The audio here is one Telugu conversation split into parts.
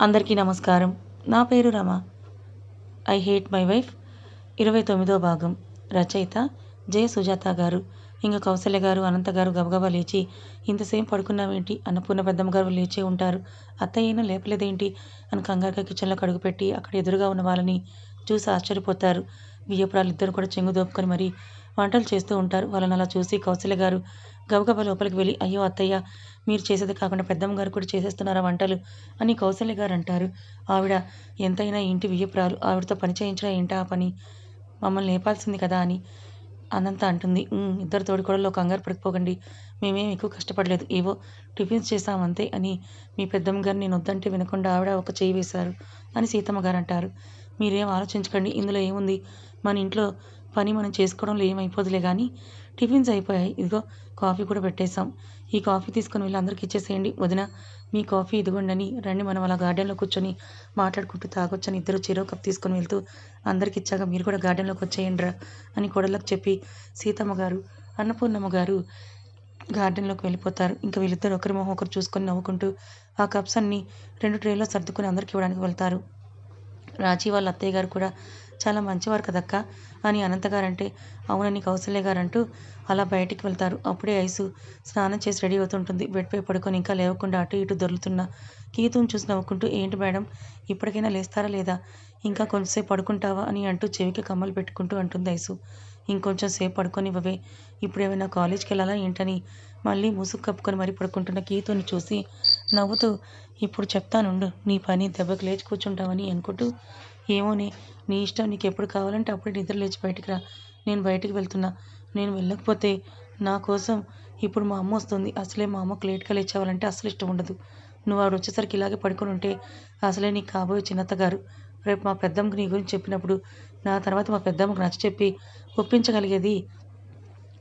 అందరికీ నమస్కారం. నా పేరు Rama. I hate my wife. ఇరవై తొమ్మిదో భాగం. రచయిత జయ సుజాత గారు. ఇంకా కౌసల్య గారు అనంత గారు గబగబా లేచి ఇంతసేపు పడుకున్నావేంటి అన్నపూర్ణ పెద్దమ్మ గారు లేచే ఉంటారు. అత్తయ్యను లేపలేదేంటి అని కంగారుగా కిచెన్లో కడుగుపెట్టి అక్కడ ఎదురుగా ఉన్న వాళ్ళని చూసి ఆశ్చర్యపోతారు. వియ్యపురాలు ఇద్దరు కూడా చెంగు దోపుకొని మరి వంటలు చేస్తూ ఉంటారు. వాళ్ళని అలా చూసి కౌసల్య గారు గబగబా లోపలికి వెళ్ళి అయ్యో అత్తయ్య మీరు చేసేది కాకుండా పెద్దమ్మ గారు కూడా చేసేస్తున్నారా వంటలు? అని కౌసల్య గారు అంటారు. ఆవిడ ఎంతైనా ఇంటి వియ్యపురాలు ఆవిడతో పని చేయించడం ఏంటా ఆ పని? మమ్మల్ని లేపాల్సింది కదా అని అనంత అంటుంది. ఇద్దరు తోడుకోడల్లో కంగారు పడిపోకండి మేమేం ఎక్కువ కష్టపడలేదు. ఏవో టిఫిన్స్ చేసాం అంతే అని మీ పెద్దమ్మ గారు నేను వద్దంటే వినకుండా ఆవిడ ఒక చేయి వేశారు అని సీతమ్మ గారు అంటారు. మీరేం ఆలోచించకండి ఇందులో ఏముంది? మన ఇంట్లో పని మనం చేసుకోవడంలో ఏమైపోదులే కానీ టిఫిన్స్ అయిపోయాయి. ఇదిగో కాఫీ కూడా పెట్టేశాం. ఈ కాఫీ తీసుకొని వెళ్ళి అందరికి ఇచ్చేసేయండి. వదిన మీ కాఫీ ఇదిగోండి రండి మనం అలా గార్డెన్లో కూర్చొని మాట్లాడుకుంటూ తాగొచ్చని ఇద్దరు చెరో కప్ తీసుకొని వెళ్తూ అందరికి ఇచ్చాక మీరు కూడా గార్డెన్లోకి వచ్చేయండి రా అని కోడళ్ళకి చెప్పి సీతమ్మ గారు అన్నపూర్ణమ్మ గారు గార్డెన్లోకి వెళ్ళిపోతారు. ఇంకా వీళ్ళిద్దరు ఒకరి మొహం ఒకరు చూసుకొని నవ్వుకుంటూ ఆ కప్స్ అన్ని రెండు ట్రేలో సర్దుకొని అందరికి ఇవ్వడానికి వెళ్తారు. రాజీ వాళ్ళ అత్తయ్య గారు కూడా చాలా మంచివారు కదక్క అని అనంతగారంటే అవునని కౌసల్య గారు అంటూ అలా బయటికి వెళ్తారు. అప్పుడే ఐసు స్నానం చేసి రెడీ అవుతుంటుంది. బెడ్పై పడుకొని ఇంకా లేవకుండా అటు ఇటు దొరుకుతున్నా కీతుని చూసి నవ్వుకుంటూ ఏంటి మేడం ఇప్పటికైనా లేస్తారా లేదా? ఇంకా కొంచెంసేపు పడుకుంటావా? అని అంటూ చెవికి కమ్మలు పెట్టుకుంటూ అంటుంది ఐసు. ఇంకొంచెం సేపు పడుకొనివ్వవే. ఇప్పుడు ఏమైనా కాలేజ్కి వెళ్ళాలా ఏంటని మళ్ళీ ముసుగు కప్పుకొని మరీ పడుకుంటున్న కీతుని చూసి నవ్వుతూ ఇప్పుడు చెప్తానుండు నీ పని దెబ్బకి లేచి కూర్చుంటావని అనుకుంటూ ఏమోనే నీ ఇష్టం నీకు ఎప్పుడు కావాలంటే అప్పుడు నిద్ర లేచి బయటికి రా. నేను బయటికి వెళ్తున్నా. నేను వెళ్ళకపోతే నా కోసం ఇప్పుడు మా అమ్మ వస్తుంది. అసలే మా అమ్మకు లేట్గా లేచావాలంటే అసలు ఇష్టం ఉండదు. నువ్వు ఆవిడ వచ్చేసరికి ఇలాగే పడుకొని ఉంటే అసలే నీకు కాబోయే చిన్నత్త గారు. రేపు మా పెద్దమ్మకి నీ గురించి చెప్పినప్పుడు నా తర్వాత మా పెద్దమ్మకు నచ్చ చెప్పి ఒప్పించగలిగేది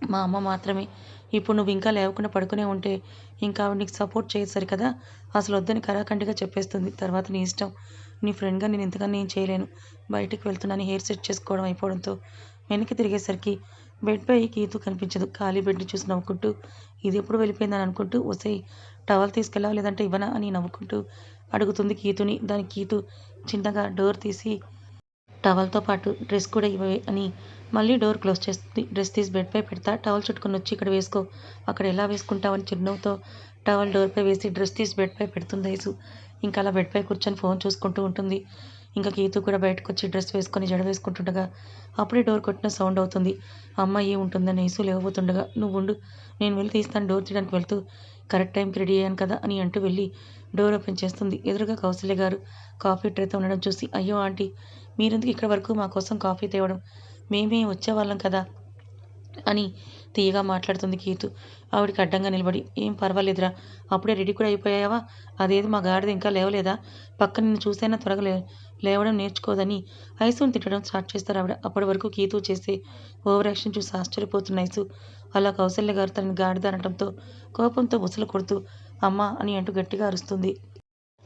మా అమ్మ మాత్రమే. ఇప్పుడు నువ్వు ఇంకా లేవకుండా పడుకునే ఉంటే ఇంకా ఆవిడ నీకు సపోర్ట్ చేయసరి కదా అసలు వద్దని కరాఖండిగా చెప్పేస్తుంది. తర్వాత నీ ఇష్టం. నీ ఫ్రెండ్గా నేను ఇంతకన్నా నేను చేయలేను. బయటికి వెళ్తున్నాను హెయిర్ సెట్ చేసుకోవడం అయిపోవడంతో వెనక్కి తిరిగేసరికి బెడ్పై కీతు కనిపించదు. ఖాళీ బెడ్ని చూసి నవ్వుకుంటూ ఇది ఎప్పుడు వెళ్ళిపోయిందని అనుకుంటూ వసే టవల్ తీసుకెళ్ళావా లేదంటే ఇవ్వనా? అని నవ్వుకుంటూ అడుగుతుంది కీతుని. దాని కీతు చిన్నగా డోర్ తీసి టవల్తో పాటు డ్రెస్ కూడా ఇవ్వవే అని మళ్ళీ డోర్ క్లోజ్ చేస్తుంది. డ్రెస్ తీసి బెడ్పై పెడతా. టవల్ చుట్టుకొని వచ్చి ఇక్కడ వేసుకో. అక్కడ ఎలా వేసుకుంటావని చిరునవ్వుతో టవల్ డోర్పై వేసి డ్రెస్ తీసి బెడ్పై పెడుతుంది ఐసు. ఇంకా అలా బెడ్పై కూర్చొని ఫోన్ చూసుకుంటూ ఉంటుంది. ఇంకా గీతు కూడా బయటకు వచ్చి డ్రెస్ వేసుకొని జడ వేసుకుంటుండగా అప్పుడే డోర్ కొట్టిన సౌండ్ అవుతుంది. అమ్మాయి ఉంటుందని ఐసు లేవబోతుండగా నువ్వు ఉండు. నేను వెళ్ళి తీస్తాను. డోర్ తీయడానికి వెళ్తూ కరెక్ట్ టైంకి రెడీ అయ్యాను కదా అని అంటూ వెళ్ళి డోర్ ఓపెన్ చేస్తుంది. ఎదురుగా కౌసల్య గారు కాఫీ ట్రేతో ఉండడం చూసి అయ్యో ఆంటీ మీరెందుకు ఇక్కడ వరకు మా కోసం కాఫీ తేవడం? మేమే వచ్చేవాళ్ళం కదా? అని తీయగా మాట్లాడుతుంది కీతు. ఆవిడకి అడ్డంగా నిలబడి ఏం పర్వాలేదురా అప్పుడే రెడీ కూడా అయిపోయావా? అదేది మా గాడిద ఇంకా లేవలేదా? పక్క నిన్ను చూసైనా త్వరగా లే లేవడం నేర్చుకోదని ఐసుని తిట్టడం స్టార్ట్ చేస్తారు ఆవిడ. అప్పటి వరకు కీతు చేసే ఓవర్ యాక్షన్ చూసి ఆశ్చర్యపోతున్న ఐసు. అలా కౌసల్య గారు తనని గాడిద అనటంతో కోపంతో బుసలు కొడుతూ అమ్మా అని అంటూ గట్టిగా అరుస్తుంది.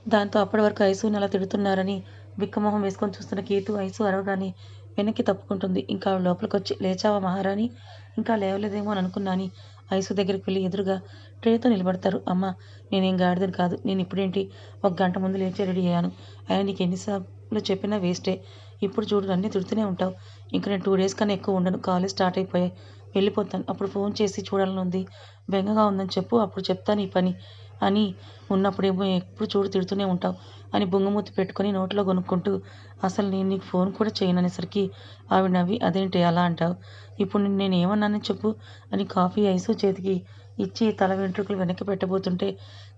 దాంతో అప్పటి వరకు ఐసుని అలా తిడుతున్నారని బిక్కమొహం వేసుకొని చూస్తున్న కీతు ఐసు అరవగానే వెనక్కి తప్పుకుంటుంది. ఇంకా ఆవిడ లోపలికి వచ్చి లేచావా మహారాణి? ఇంకా లేవలేదేమో అని అనుకున్నాని. ఐసు దగ్గరికి వెళ్ళి ఎదురుగా ట్రేతో నిలబడతారు. అమ్మ నేనేం గాడిదని కాదు. నేను ఇప్పుడేంటి ఒక గంట ముందు లేచి రెడీ అయ్యాను. అయ్యా నీకు ఎన్నిసార్లు చెప్పినా వేస్టే. ఇప్పుడు చూడు అన్నీ తిడుతూనే ఉంటావు. ఇంకా నేను టూ డేస్ కన్నా ఎక్కువ ఉండను. కాలేజ్ స్టార్ట్ అయిపోయాయి. వెళ్ళిపోతాను. అప్పుడు ఫోన్ చేసి చూడాలని ఉంది. బెంగగా ఉందని చెప్పు. అప్పుడు చెప్తాను ఈ పని. అని ఉన్నప్పుడేమో ఎప్పుడు చూడు తిడుతూనే ఉంటావు అని బొంగుమూతి పెట్టుకొని నోట్లో కొనుక్కుంటూ అసలు నేను నీకు ఫోన్ కూడా చేయను అనేసరికి ఆవిడ నవ్వి అదేంటి అలా అంటావు? ఇప్పుడు నిన్ను నేను ఏమన్నానని చెప్పు అని కాఫీ ఐసు చేతికి ఇచ్చి తల వెంట్రుకలు వెనక్కి పెట్టబోతుంటే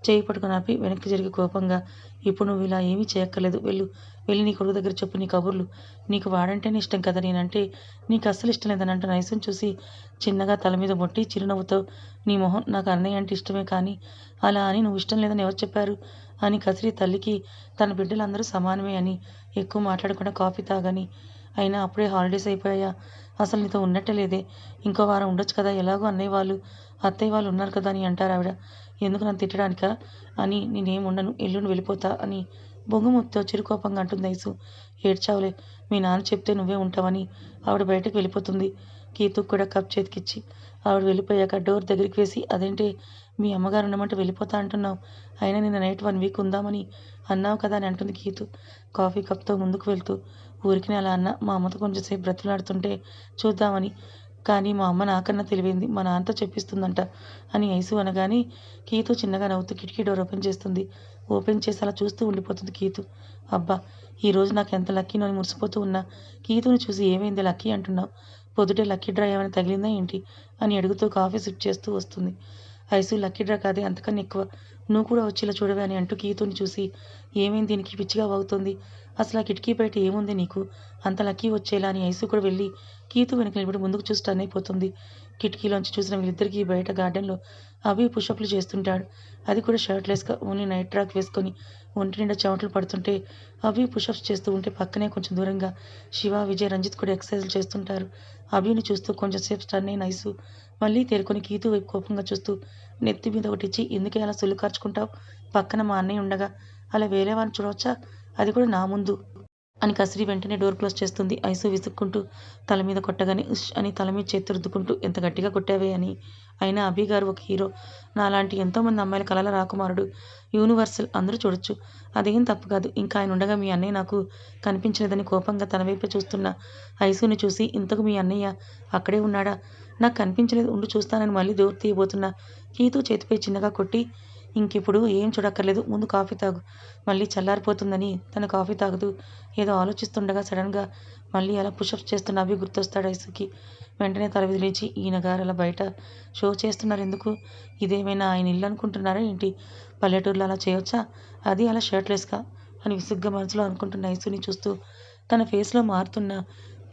చేయి పట్టుకుని ఆపి వెనక్కి జరిగి కోపంగా ఇప్పుడు నువ్వు ఇలా ఏమీ చేయక్కర్లేదు వెళ్ళు. వెళ్ళి నీ కొడుకు దగ్గర చెప్పు నీ కబుర్లు. నీకు వాడంటేనే ఇష్టం కదా నేనంటే నీకు అస్సలు ఇష్టం లేదని అంటూ నైసం చూసి చిన్నగా తల మీద బొట్టి చిరునవ్వుతో నీ మొహం నాకు అన్నయ్య అంటే ఇష్టమే కానీ అలా అని నువ్వు ఇష్టం లేదని ఎవరు చెప్పారు? అని కసిరి తల్లికి తన బిడ్డలందరూ సమానమే అని ఎక్కువ మాట్లాడకుండా కాఫీ తాగని. అయినా అప్పుడే హాలిడేస్ అయిపోయా అసలు నీతో ఉన్నట్టే లేదే. ఇంకో వారం ఉండొచ్చు కదా ఎలాగో అన్నయ్య వాళ్ళు అత్తయ్య వాళ్ళు ఉన్నారు కదా అని అంటారు ఆవిడ. ఎందుకు నన్ను తిట్టడానికా? అని నేనేం ఉండను ఎల్లుండి వెళ్ళిపోతా అని బొంగుమూతితో చిరుకోపంగా అంటుంది ఐసు. ఏడ్చావులే మీ నాన్న చెప్తే నువ్వే ఉంటావని. ఆవిడ బయటకు వెళ్ళిపోతుంది. కీతు కూడా కప్ చేతికిచ్చి ఆవిడ వెళ్ళిపోయాక డోర్ దగ్గరికి వేసి అదేంటి మీ అమ్మగారు ఉండమంటే వెళ్ళిపోతా అంటున్నావు. అయినా నిన్న నైట్ వన్ వీక్ ఉందామని అన్నావు కదా అని అంటుంది గీతు కాఫీ కప్తో ముందుకు వెళ్తూ ఊరికి అలా అన్న మా అమ్మతో కొంచెంసేపు బ్రతులాడుతుంటే చూద్దామని. కానీ మా అమ్మ నాకన్నా తెలివింది మా నాన్నతో చెప్పిస్తుందంట అని ఐసు అనగానే కీతు చిన్నగా నవ్వుతూ కిటికీ డోర్ ఓపెన్ చేస్తుంది. ఓపెన్ చేసి అలా చూస్తూ ఉండిపోతుంది కీతు. అబ్బా ఈరోజు నాకు ఎంత లక్కీనో అని మురిసిపోతూ ఉన్నా కీతుని చూసి ఏమైంది లక్కీ అంటున్నావు? పొద్దుటే లక్కీ డ్రా ఏమైనా తగిలిందా ఏంటి? అని అడుగుతూ కాఫీ సిప్ చేస్తూ వస్తుంది. ఐసు లక్కీ డ్రా కాదే అంతకన్నా ఎక్కువ. నువ్వు కూడా వచ్చి ఇలా చూడవే అని అంటూ కీతుని చూసి ఏమైంది దీనికి? పిచ్చిగా వాగుతుంది. అసలు ఆ కిటికీ బయట ఏముంది నీకు? అంత లక్కీ వచ్చేలా అని ఐసు కూడా వెళ్ళి కీతు వెనక నిలబడి ముందుకు చూసి టర్న్ అయిపోతుంది. కిటికీలోంచి చూసిన వీళ్ళిద్దరికీ బయట గార్డెన్లో అవి పుషప్లు చేస్తుంటాడు. అది కూడా షర్ట్లెస్గా ఓన్లీ నైట్ ట్రాక్ వేసుకొని ఒంటి నిండా చెమటలు పడుతుంటే అవి పుషప్స్ చేస్తూ ఉంటే పక్కనే కొంచెం దూరంగా శివ విజయ్ రంజిత్ కూడా ఎక్సర్సైజ్లు చేస్తుంటారు. అభిని చూస్తూ కొంచెం సేపు స్టన్ అయిన ఐసు మళ్ళీ తేరుకొని కీతు వైపు కోపంగా చూస్తూ నెత్తి మీద ఒకటి ఇచ్చి ఎందుకే అలా సుల్లు కార్చుకుంటావు? పక్కన మా అన్నయ్య ఉండగా అలా వేరే వారిని చూడవచ్చా? అది కూడా నా ముందు అని కసిరి వెంటనే డోర్ క్లోజ్ చేస్తుంది. ఐసు విసుక్కుంటూ తల మీద కొట్టగానే ఉష్ అని తల మీద చేతి రుద్దుకుంటూ ఎంత గట్టిగా కొట్టావే అని. అయినా అభి గారు ఒక హీరో. నాలాంటి ఎంతోమంది అమ్మాయిల కలల రాకుమారుడు. యూనివర్సల్ అందరూ చూడొచ్చు. అదేం తప్పు కాదు. ఇంకా ఆయన ఉండగా మీ అన్నయ్య నాకు కనిపించలేదని కోపంగా తన వైపే చూస్తున్న ఐసుని చూసి ఇంతకు మీ అన్నయ్య అక్కడే ఉన్నాడా? నాకు కనిపించలేదు. ఉండి చూస్తానని మళ్ళీ డోర్ తీయబోతున్న హీతూ చేతిపై చిన్నగా కొట్టి ఇంకిప్పుడు ఏం చూడక్కర్లేదు. ముందు కాఫీ తాగు. మళ్ళీ చల్లారిపోతుందని తన కాఫీ తాగుతూ ఏదో ఆలోచిస్తుండగా సడన్గా మళ్ళీ అలా పుషప్స్ చేస్తున్న అవి గుర్తొస్తాడు ఐసుకి. వెంటనే తల విదిలించి ఈయన గారు అలా బయట షో చేస్తున్నారు ఎందుకు ఇదేమైనా ఆయన ఇల్లు అనుకుంటున్నారా ఏంటి? పల్లెటూరులో అలా చేయొచ్చా? అది అలా షర్ట్లెస్గా అని విసుగ్గా మనసులో అనుకుంటున్న ఐసుని చూస్తూ తన ఫేస్లో మారుతున్న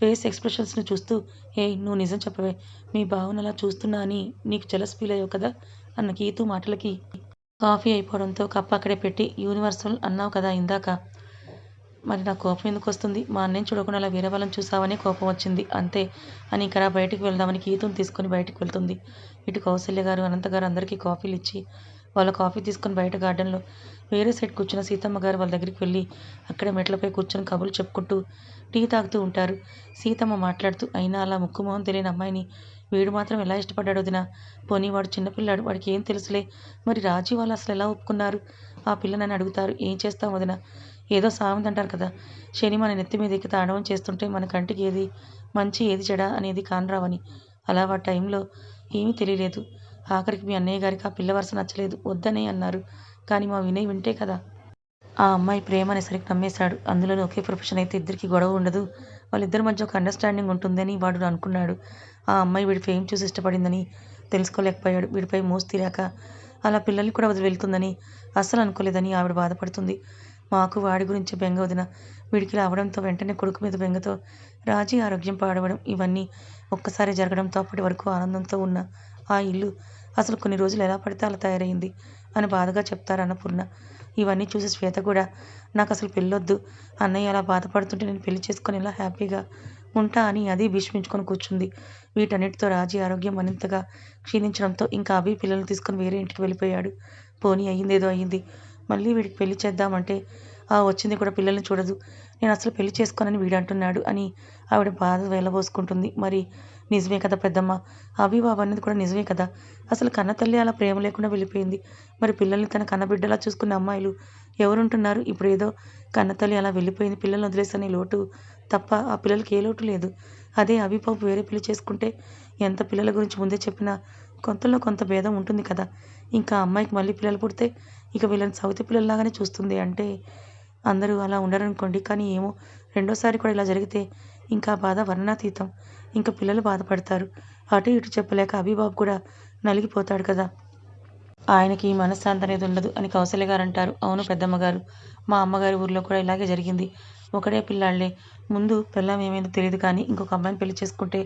ఫేస్ ఎక్స్ప్రెషన్స్ని చూస్తూ ఏ నువ్వు నిజం చెప్పవే. మీ బావను అలా చూస్తున్నా అని నీకు జలస్ ఫీల్ అయ్యావు కదా? అన్న గీతు మాటలకి కాఫీ అయిపోవడంతో కప్ అక్కడే పెట్టి యూనివర్సల్ అన్నావు కదా ఇందాక. మరి నా కోపం ఎందుకు వస్తుంది? మా అన్నయ్య చూడకుండా అలా వేరే వాళ్ళని చూసావనే కోపం వచ్చింది. అంతే. అని ఇక్కడ బయటికి వెళ్దామని గీతుని తీసుకొని బయటికి వెళ్తుంది. ఇటు కౌశల్య గారు అనంత గారు అందరికీ కాఫీలు ఇచ్చి వాళ్ళ కాఫీ తీసుకొని బయట గార్డెన్లో వేరే సైడ్ కూర్చున్న సీతమ్మ గారు వాళ్ళ దగ్గరికి వెళ్ళి అక్కడ మెట్లపై కూర్చొని కబుర్లు చెప్పుకుంటూ టీ తాగుతూ ఉంటారు. సీతమ్మ మాట్లాడుతూ అయినా అలా ముక్కు మొహం తెలియని అమ్మాయిని వీడు మాత్రం ఎలా ఇష్టపడ్డాడు వదిన. పోనీ వాడు చిన్నపిల్లాడు వాడికి ఏం తెలుసులే. మరి రాజీ వాళ్ళు అసలు ఎలా ఒప్పుకున్నారు? ఆ పిల్ల నన్ను అడుగుతారు ఏం చేస్తాం వదిన? ఏదో సామెత అంటారు కదా. శని మన నెత్తి మీద ఎక్కి తాండవం చేస్తుంటే మన కంటికి ఏది? మంచి ఏది చెడ అనేది కానరావని. అలా ఆ టైంలో ఏమీ తెలియలేదు. ఆఖరికి మీ అన్నయ్య గారికి ఆ పిల్ల వరుస నచ్చలేదు. వద్దనే అన్నారు. కానీ మా వినయ్ వింటే కదా. ఆ అమ్మాయి ప్రేమ అనేసరికి నమ్మేశాడు. అందులోనే ఒకే ప్రొఫెషన్ అయితే ఇద్దరికి గొడవ ఉండదు. వాళ్ళిద్దరి మధ్య ఒక అండర్స్టాండింగ్ ఉంటుందని వాడు అనుకున్నాడు. ఆ అమ్మాయి వీడి ఫేమ్ చూసి ఇష్టపడిందని తెలుసుకోలేకపోయాడు. వీడిపై మోసు తీరాక అలా పిల్లల్ని కూడా వదిలి వెళ్తుందని అస్సలు అనుకోలేదని ఆవిడ బాధపడుతుంది. మాకు వాడి గురించి బెంగ వదిన. వీడికి రావడంతో వెంటనే కొడుకు మీద బెంగతో రాజీ ఆరోగ్యం పాడవడం ఇవన్నీ ఒక్కసారి జరగడంతో అప్పటి వరకు ఆనందంతో ఉన్న ఆ ఇల్లు అసలు కొన్ని రోజులు ఎలా పడితే అలా తయారైంది అని బాధగా చెప్తారు అన్నపూర్ణ ఇవన్నీ చూసి శ్వేత కూడా నాకు అసలు పెళ్ళొద్దు. అన్నయ్య అలా బాధపడుతుంటే నేను పెళ్ళి చేసుకొని ఇలా హ్యాపీగా ఉంటా అని అది భీష్మించుకొని కూర్చుంది. వీటన్నిటితో రాజీ ఆరోగ్యం మరింతగా క్షీణించడంతో ఇంకా అభి పిల్లలు తీసుకొని వేరే ఇంటికి వెళ్ళిపోయాడు. పోనీ అయ్యిందేదో అయ్యింది. మళ్ళీ వీడికి పెళ్ళి చేద్దామంటే ఆ వచ్చింది కూడా పిల్లల్ని చూడదు. నేను అసలు పెళ్ళి చేసుకోనని వీడు అంటున్నాడు అని ఆవిడ బాధ వెళ్ళబోసుకుంటుంది మరి నిజమే కదా పెద్దమ్మ? అవి బాబు అన్నది కూడా నిజమే కదా? అసలు కన్న తల్లి అలా ప్రేమ లేకుండా వెళ్ళిపోయింది. మరి పిల్లల్ని తన కన్నబిడ్డలా చూసుకున్న అమ్మాయిలు ఎవరుంటున్నారు? ఇప్పుడు ఏదో కన్నతల్లి అలా వెళ్ళిపోయింది పిల్లల్ని వదిలేసని లోటు తప్ప ఆ పిల్లలకి ఏ లోటు లేదు. అదే అవి బాబు వేరే పెళ్ళి చేసుకుంటే ఎంత పిల్లల గురించి ముందే చెప్పినా కొంతలో కొంత భేదం ఉంటుంది కదా. ఇంకా అమ్మాయికి మళ్ళీ పిల్లలు పుడితే ఇక వీళ్ళని సౌతి పిల్లల్లాగానే చూస్తుంది అంటే అందరూ అలా ఉండరనుకోండి. కానీ ఏమో రెండోసారి కూడా ఇలా జరిగితే ఇంకా బాధ వర్ణాతీతం. ఇంకా పిల్లలు బాధపడతారు. అటు ఇటు చెప్పలేక అభిబాబు కూడా నలిగిపోతాడు కదా. ఆయనకి మనశ్శాంతి అనేది ఉండదు అని కౌశల్య గారు అంటారు. అవును పెద్దమ్మగారు మా అమ్మగారి ఊర్లో కూడా ఇలాగే జరిగింది. ఒకడే పిల్లాళ్ళే ముందు పిల్లం ఏమైందో తెలియదు కానీ ఇంకొక అమ్మాయిని పెళ్ళి చేసుకుంటే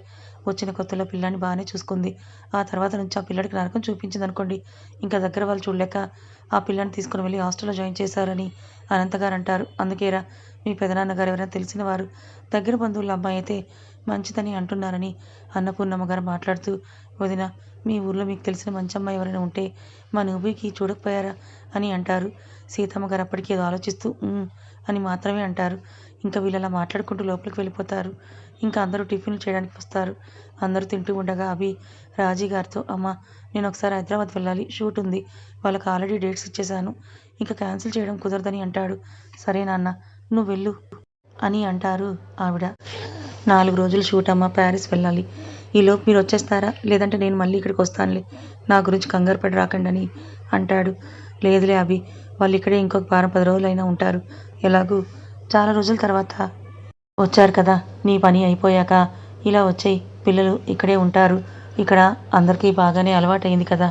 వచ్చిన కొత్తలో పిల్లాన్ని బాగానే చూసుకుంది. ఆ తర్వాత నుంచి ఆ పిల్లడికి నరకం చూపించింది అనుకోండి. ఇంకా దగ్గర వాళ్ళు చూడలేక ఆ పిల్లని తీసుకుని వెళ్ళి హాస్టల్లో జాయిన్ చేశారని అనంతగారు అంటారు. అందుకేరా మీ పెదనాన్నగారు ఎవరైనా తెలిసిన వారు దగ్గర బంధువుల అమ్మాయి అయితే మంచిదని అంటున్నారని అన్నపూర్ణమ్మ గారు మాట్లాడుతూ వదిన మీ ఊర్లో మీకు తెలిసిన మంచి అమ్మాయి ఎవరైనా ఉంటే మా నువ్వుకి చూడకపోయారా? అని అంటారు. సీతమ్మ గారు అప్పటికి ఏదో ఆలోచిస్తూ అని మాత్రమే అంటారు. ఇంకా వీళ్ళలా మాట్లాడుకుంటూ లోపలికి వెళ్ళిపోతారు. ఇంకా అందరూ టిఫిన్లు చేయడానికి వస్తారు. అందరూ తింటూ ఉండగా అభి రాజీ గారితో అమ్మ నేను ఒకసారి హైదరాబాద్ వెళ్ళాలి. షూట్ ఉంది. వాళ్ళకి ఆల్రెడీ డేట్స్ ఇచ్చేశాను. ఇంకా క్యాన్సిల్ చేయడం కుదరదని అంటాడు. సరే నాన్న నువ్వు వెళ్ళు అని అంటారు ఆవిడ. నాలుగు రోజులు షూట్ అమ్మ ప్యారిస్ వెళ్ళాలి. ఈలోపు మీరు వచ్చేస్తారా? లేదంటే నేను మళ్ళీ ఇక్కడికి వస్తానులే. నా గురించి కంగారు పడి రాకండి అని అంటాడు. లేదులే అభి వాళ్ళు ఇక్కడే ఇంకొక వారం పది రోజులైనా ఉంటారు. ఎలాగూ? చాలా రోజుల తర్వాత. వచ్చారు కదా నీ పని అయిపోయాక. ఇలా వచ్చేయి పిల్లలు ఇక్కడే ఉంటారు. ఇక్కడ అందరికీ బాగానే అలవాటైంది కదా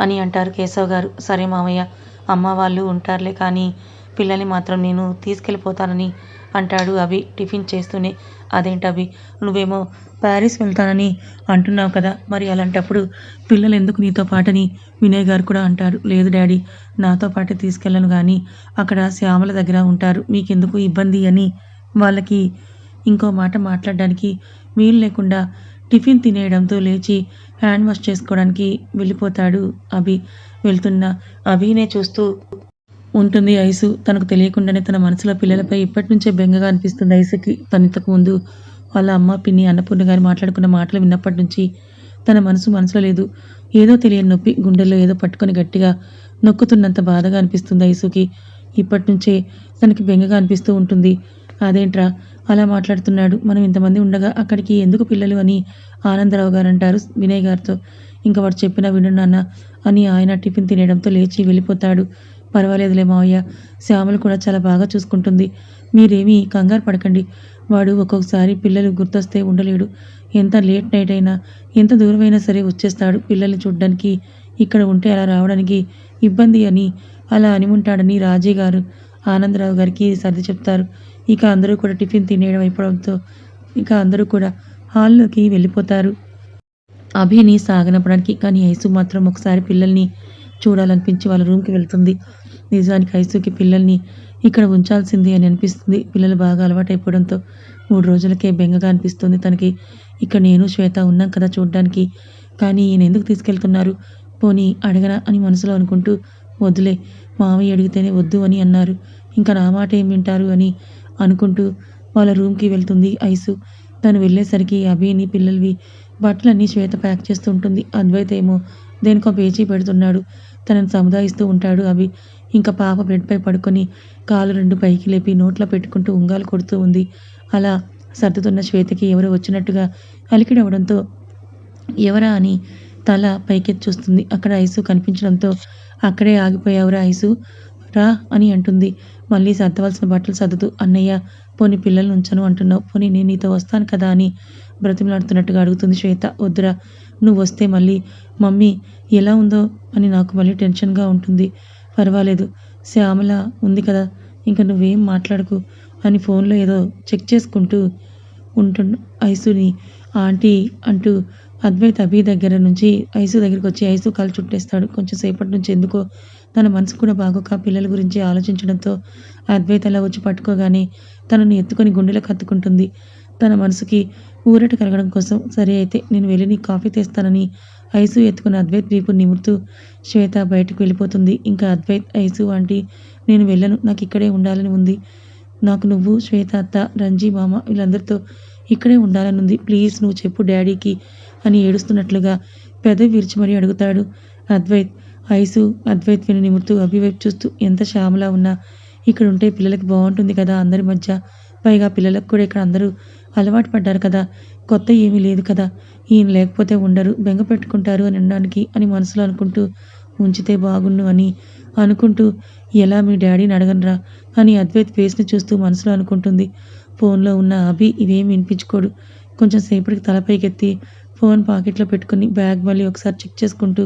అని అంటారు కేశవ్ గారు. సరే మామయ్య అమ్మ వాళ్ళు ఉంటారులే కానీ పిల్లల్ని మాత్రం నేను తీసుకెళ్ళిపోతానని అంటాడు అభి టిఫిన్ చేస్తూనే. అదేంటి అభి? నువ్వేమో ప్యారిస్ వెళ్తానని అంటున్నావు కదా. మరి అలాంటప్పుడు పిల్లలు ఎందుకు నీతో పాటని వినయ్ గారు కూడా అంటారు లేదు డాడీ నాతో పాటు తీసుకెళ్ళను కానీ అక్కడ శ్యామల దగ్గర ఉంటారు. మీకెందుకు ఇబ్బంది అని వాళ్ళకి ఇంకో మాట మాట్లాడడానికి వీలు లేకుండా టిఫిన్ తినేయడంతో లేచి హ్యాండ్ వాష్ చేసుకోవడానికి వెళ్ళిపోతాడు అభి. వెళ్తున్న అభినే చూస్తూ ఉంటుంది ఐసు. తనకు తెలియకుండానే తన మనసులో పిల్లలపై ఇప్పటి నుంచే బెంగగా అనిపిస్తుంది ఐసుకి. తన ఇంతకు ముందు వాళ్ళ అమ్మ పిన్ని అన్నపూర్ణ గారు మాట్లాడుకున్న మాటలు విన్నప్పటి నుంచి తన మనసు మనసులో లేదు. ఏదో తెలియని నొప్పి గుండెల్లో ఏదో పట్టుకొని గట్టిగా నొక్కుతున్నంత బాధగా అనిపిస్తుంది ఐసుకి. ఇప్పటి నుంచే తనకి బెంగగా అనిపిస్తూ ఉంటుంది. అదేంట్రా? అలా మాట్లాడుతున్నాడు. మనం ఇంతమంది ఉండగా అక్కడికి ఎందుకు పిల్లలు అని ఆనందరావు గారు అంటారు వినయ్ గారితో. ఇంకా వాడు చెప్పినా విను నాన్న అని ఆయన టిఫిన్ తినేయడంతో లేచి వెళ్ళిపోతాడు. పర్వాలేదులే మావయ్య. శ్యామలు కూడా చాలా బాగా చూసుకుంటుంది. మీరేమీ కంగారు పడకండి. వాడు ఒక్కొక్కసారి పిల్లలు గుర్తొస్తే ఉండలేడు. ఎంత లేట్ నైట్ అయినా ఎంత దూరమైనా సరే వచ్చేస్తాడు పిల్లల్ని చూడ్డానికి. ఇక్కడ ఉంటే అలా రావడానికి ఇబ్బంది అని అలా అని ఉంటాడని రాజీ గారు ఆనందరావు గారికి సర్ది చెప్తారు. ఇక అందరూ కూడా టిఫిన్ తినేయడం అయిపోవడంతో ఇక అందరూ కూడా హాల్లోకి వెళ్ళిపోతారు. అభిని సాగనపడానికి కానీ ఐసు మాత్రం ఒకసారి పిల్లల్ని చూడాలనిపించి వాళ్ళ రూమ్కి వెళ్తుంది. నిజానికి ఐసుకి పిల్లల్ని ఇక్కడ ఉంచాల్సింది అని అనిపిస్తుంది. పిల్లలు బాగా అలవాటైపోవడంతో మూడు రోజులకే బెంగగా అనిపిస్తుంది. తనకి ఇక్కడ నేను శ్వేత ఉన్నాం కదా చూడ్డానికి. కానీ ఈయన ఎందుకు తీసుకెళ్తున్నారు? పోనీ అడగనా అని మనసులో అనుకుంటూ వద్దులే మామయ్య అడిగితేనే వద్దు అని అన్నారు. ఇంకా నా మాట ఏం వింటారు అని అనుకుంటూ వాళ్ళ రూమ్కి వెళ్తుంది ఐసు. తను వెళ్ళేసరికి అభిని పిల్లలవి బట్టలన్నీ శ్వేత ప్యాక్ చేస్తూ ఉంటుంది. అద్వైత ఏమో దేనికో పేచీ పెడుతున్నాడు. తనని సముదాయిస్తూ ఉంటాడు అభి. ఇంకా పాప బెడ్పై పడుకొని కాలు రెండు పైకి లేపి నోట్లో పెట్టుకుంటూ ఉంగాలు కొడుతూ ఉంది. అలా సర్దుతున్న శ్వేతకి ఎవరో వచ్చినట్టుగా అలికిడవడంతో ఎవరా అని తల పైకెత్తి చూస్తుంది. అక్కడ ఐసు కనిపించడంతో అక్కడే ఆగిపోయావురా ఐసు. రా అని అంటుంది. మళ్ళీ సర్దవలసిన బట్టలు సర్దుతూ అన్నయ్య పోనీ పిల్లల్ని ఉంచను అంటున్నావు. పోనీ నేను నీతో వస్తాను కదా అని బ్రతిమలాడుతున్నట్టుగా అడుగుతుంది శ్వేత. వద్దురా నువ్వు వస్తే మళ్ళీ మమ్మీ ఎలా ఉందో అని నాకు మళ్ళీ టెన్షన్గా ఉంటుంది. పర్వాలేదు. శ్యామల ఉంది కదా ఇంకా నువ్వేం మాట్లాడకు. అని ఫోన్లో ఏదో చెక్ చేసుకుంటూ ఉంటు ఐసుని ఆంటీ అంటూ అద్వైత్ అభి దగ్గర నుంచి ఐసు దగ్గరికి వచ్చి ఐసు కాలు చుట్టేస్తాడు. కొంచెం సేపటి నుంచి ఎందుకో తన మనసు కూడా బాగోక పిల్లల గురించి ఆలోచించడంతో అద్వైత్ అలా వచ్చి పట్టుకోగానే తనను ఎత్తుకొని గుండెలకు హత్తుకుంటుంది తన మనసుకి ఊరట కలగడం కోసం సరే అయితే నేను వెళ్ళి నీ కాఫీ తెస్తానని ఐసు ఎత్తుకున్న అద్వైత్ వీపు నిమురుతూ శ్వేత బయటకు వెళ్ళిపోతుంది. ఇంకా అద్వైత్ ఐసు ఆంటీ నేను వెళ్ళను. నాకు ఇక్కడే ఉండాలని ఉంది. నాకు నువ్వు శ్వేత అత్త రంజీ మామ వీళ్ళందరితో ఇక్కడే ఉండాలని ఉంది. ప్లీజ్ నువ్వు చెప్పు డాడీకి అని ఏడుస్తున్నట్లుగా పెదవి విరిచి మరీ అడుగుతాడు అద్వైత్. ఐసు అద్వైత్ విని నిమురుతూ అభివైపు చూస్తూ ఎంత శ్యామలా ఉన్నా ఇక్కడ ఉంటే పిల్లలకి బాగుంటుంది కదా అందరి మధ్య. పైగా పిల్లలకు కూడా ఇక్కడ అందరూ అలవాటు పడ్డారు కదా. కొత్త ఏమీ లేదు కదా. ఈయన లేకపోతే ఉండరు. బెంగ పెట్టుకుంటారు అని అనడానికి అని మనసులో అనుకుంటూ ఉంచితే బాగుండు అని అనుకుంటూ ఎలా మీ డాడీని అడగనరా అని అద్వైత్ ఫేస్ని చూస్తూ మనసులో అనుకుంటుంది. ఫోన్లో ఉన్న అభి ఇవేం వినిపించుకోడు. కొంచెం సేపటికి తలపైకెత్తి ఫోన్ పాకెట్లో పెట్టుకుని బ్యాగ్ మళ్ళీ ఒకసారి చెక్ చేసుకుంటూ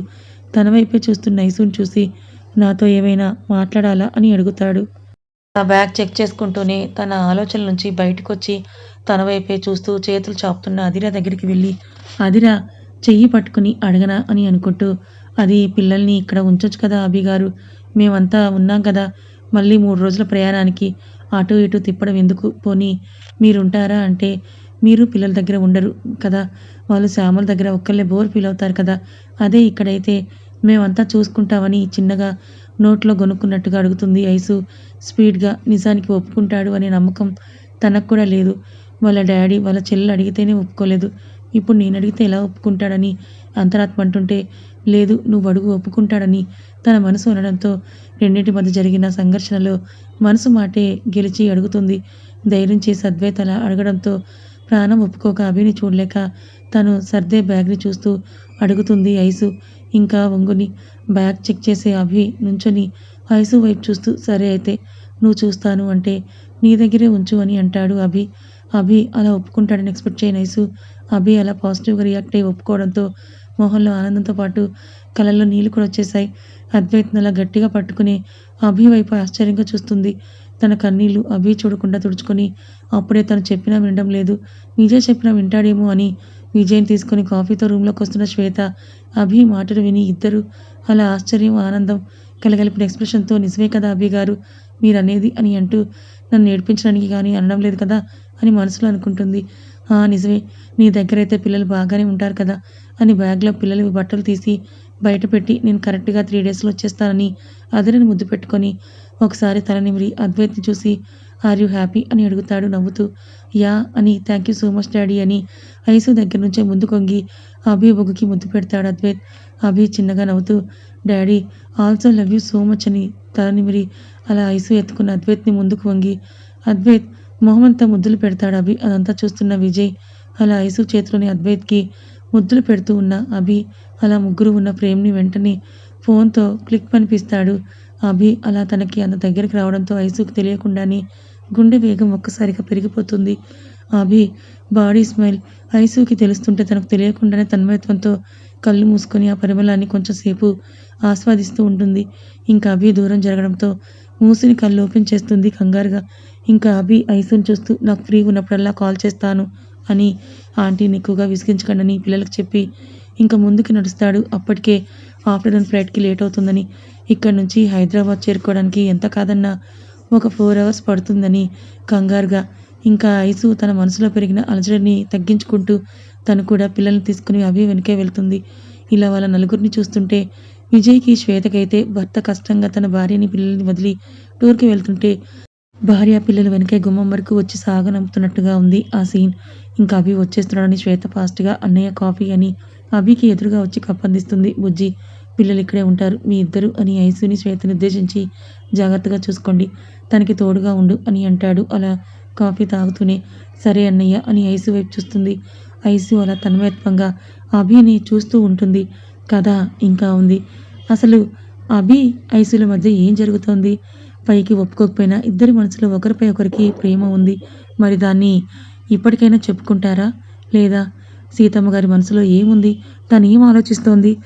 తన వైపే చూస్తున్న ఐసుని చూసి నాతో ఏమైనా మాట్లాడాలా అని అడుగుతాడు. ఆ బ్యాగ్ చెక్ చేసుకుంటూనే తన ఆలోచన నుంచి బయటకు వచ్చి తన వైపే చూస్తూ చేతులు చాపుతున్న అదిరా దగ్గరికి వెళ్ళి అదిరా చెయ్యి పట్టుకుని అడగనా? అని అనుకుంటూ అది పిల్లల్ని ఇక్కడ ఉంచొచ్చు కదా అభి గారు. మేమంతా ఉన్నాం కదా. మళ్ళీ మూడు రోజుల ప్రయాణానికి అటు ఇటు తిప్పడం ఎందుకు? పోనీ మీరుంటారా అంటే మీరు పిల్లల దగ్గర ఉండరు కదా. వాళ్ళు శ్యామల దగ్గర ఒక్కళ్ళే బోర్ ఫీల్ అవుతారు కదా. అదే ఇక్కడైతే మేమంతా చూసుకుంటామని చిన్నగా నోట్లో గొనుక్కున్నట్టుగా అడుగుతుంది ఐసు. స్పీడ్గా నిజానికి ఒప్పుకుంటాడు అనే నమ్మకం తనకు కూడా లేదు. వాళ్ళ డాడీ వాళ్ళ చెల్లెలు అడిగితేనే ఒప్పుకోలేదు. ఇప్పుడు నేను అడిగితే ఎలా ఒప్పుకుంటాడని? అంతరాత్మ అంటుంటే లేదు నువ్వు అడుగు ఒప్పుకుంటాడని. తన మనసు అనడంతో రెండింటి మధ్య జరిగిన సంఘర్షణలో మనసు మాటే గెలిచి అడుగుతుంది. ధైర్యం చేసి అద్వైత్ అలా అడగడంతో ప్రాణం ఒప్పుకోక అభిని చూడలేక తను సర్దే బ్యాగ్ని చూస్తూ అడుగుతుంది ఐసు. ఇంకా వంగుని బ్యాగ్ చెక్ చేసే అభి నుంచొని ఐసు వైపు చూస్తూ సరే అయితే నువ్వు చూస్తాను అంటే నీ దగ్గరే ఉంచు అని అంటాడు అభి. అభి అలా ఒప్పుకుంటాడని ఎక్స్పెక్ట్ చేయని ఐసు. అభి అలా పాజిటివ్గా రియాక్ట్ అయ్యి ఒప్పుకోవడంతో మొహంలో ఆనందంతో పాటు కళ్ళల్లో నీళ్ళు కూడా వచ్చేసాయి అద్వైత్ని అలా గట్టిగా పట్టుకుని అభి వైపు ఆశ్చర్యంగా చూస్తుంది. తన కన్నీళ్ళు అభి చూడకుండా తుడుచుకొని అప్పుడే తను చెప్పినా వినడం లేదు. విజయ్ చెప్పినా వింటాడేమో అని విజయ్ని తీసుకుని కాఫీతో రూమ్లోకి వస్తున్న శ్వేత అభి మాటలు విని ఇద్దరు అలా ఆశ్చర్యం ఆనందం కలగలిపిన ఎక్స్ప్రెషన్తో నిజమే కదా అభి గారు? మీరు అనేది అని అంటూ నన్ను ఏడిపించడానికి కానీ అనడం లేదు కదా అని మనసులో అనుకుంటుంది. ఆ నిజమే. నీ దగ్గర అయితే పిల్లలు బాగానే ఉంటారు కదా అని బ్యాగ్లో పిల్లల బట్టలు తీసి బయట పెట్టి నేను కరెక్ట్గా త్రీ డేస్లో వచ్చేస్తానని అదరిని ముద్దు పెట్టుకొని ఒకసారి తల నిమిరి అద్వైత్ని చూసి ఆర్ యూ హ్యాపీ? అని అడుగుతాడు నవ్వుతూ. యా అని thank you so much daddy అని ఐసు దగ్గర నుంచే ముందు కొంగి అభి బొగ్గుకి ముద్దు పెడతాడు అద్వైత్. అభి చిన్నగా నవ్వుతూ daddy also love you so much అని తలనిమిరి అలా ఐసు ఎత్తుకున్న అద్వైత్ని ముందుకు వంగి అద్వైత్ మొహమంతా ముద్దులు పెడతాడు అభి అదంతా చూస్తున్న విజయ్ అలా ఐసు చేతిలోని అద్వైత్కి ముద్దులు పెడుతూ ఉన్న అభి అలా ముగ్గురు ఉన్న ఫ్రేమ్ని వెంటనే ఫోన్తో క్లిక్ పనిపిస్తాడు అభి అలా తనకి అంత దగ్గరికి రావడంతో ఐసుకు తెలియకుండానే గుండె వేగం ఒక్కసారిగా పెరిగిపోతుంది. అభి బాడీ స్మైల్ ఐసుకి తెలుస్తుంటే తనకు తెలియకుండానే తన్మయత్వంతో కళ్ళు మూసుకొని ఆ పరిమళాన్ని కొంచెంసేపు ఆస్వాదిస్తూ ఉంటుంది. ఇంకా అభి దూరం జరగడంతో మూసిని కళ్ళు ఓపెన్ చేస్తుంది కంగారుగా. ఇంకా అభి ఐసుని చూస్తూ నాకు ఫ్రీ ఉన్నప్పుడల్లా కాల్ చేస్తాను అని ఆంటీని ఎక్కువగా విసిగించకండి పిల్లలకు చెప్పి ఇంకా ముందుకు నడుస్తాడు. అప్పటికే ఆఫ్టర్నూన్ ఫ్లైట్కి లేట్ అవుతుందని ఇక్కడ నుంచి హైదరాబాద్ చేరుకోవడానికి ఎంత కాదన్నా ఒక ఫోర్ అవర్స్ పడుతుందని కంగారుగా. ఇంకా ఐసు తన మనసులో పెరిగిన అలజడిని తగ్గించుకుంటూ తను కూడా పిల్లల్ని తీసుకుని అవి వెనకే వెళ్తుంది. ఇలా వాళ్ళ నలుగురిని చూస్తుంటే విజయ్కి శ్వేతకైతే భర్త కష్టంగా తన భార్యని పిల్లల్ని వదిలి టూర్కి వెళ్తుంటే భార్య పిల్లలు వెనకే గుమ్మం వరకు వచ్చి సాగనంపుతున్నట్టుగా ఉంది ఆ సీన్. ఇంకా అభి వచ్చేస్తున్నాడని శ్వేత ఫాస్ట్గా అన్నయ్య కాఫీ అని అభికి ఎదురుగా వచ్చి కప్పందిస్తుంది బుజ్జి. పిల్లలు ఇక్కడే ఉంటారు మీ ఇద్దరు అని ఐసుని శ్వేతను ఉద్దేశించి జాగ్రత్తగా చూసుకోండి. తనకి తోడుగా ఉండు అని అంటాడు. అలా కాఫీ తాగుతూనే సరే అన్నయ్య అని ఐసు వైపు చూస్తుంది. ఐసు అలా తన్మయత్వంగా అభిని చూస్తూ ఉంటుంది కథ ఇంకా ఉంది. అసలు అభి ఐసుల మధ్య ఏం జరుగుతోంది? పైకి ఒప్పుకోకపోయినా ఇద్దరి మనసులో ఒకరిపై ఒకరికి ప్రేమ ఉంది. మరి దాన్ని ఇప్పటికైనా చెప్పుకుంటారా? లేదా? సీతమ్మ గారి మనసులో ఏముంది? తను ఏం ఆలోచిస్తోంది?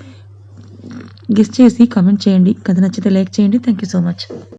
గెస్ట్ చేసి కామెంట్ చేయండి. కథ నచ్చితే లైక్ చేయండి. Thank you so much.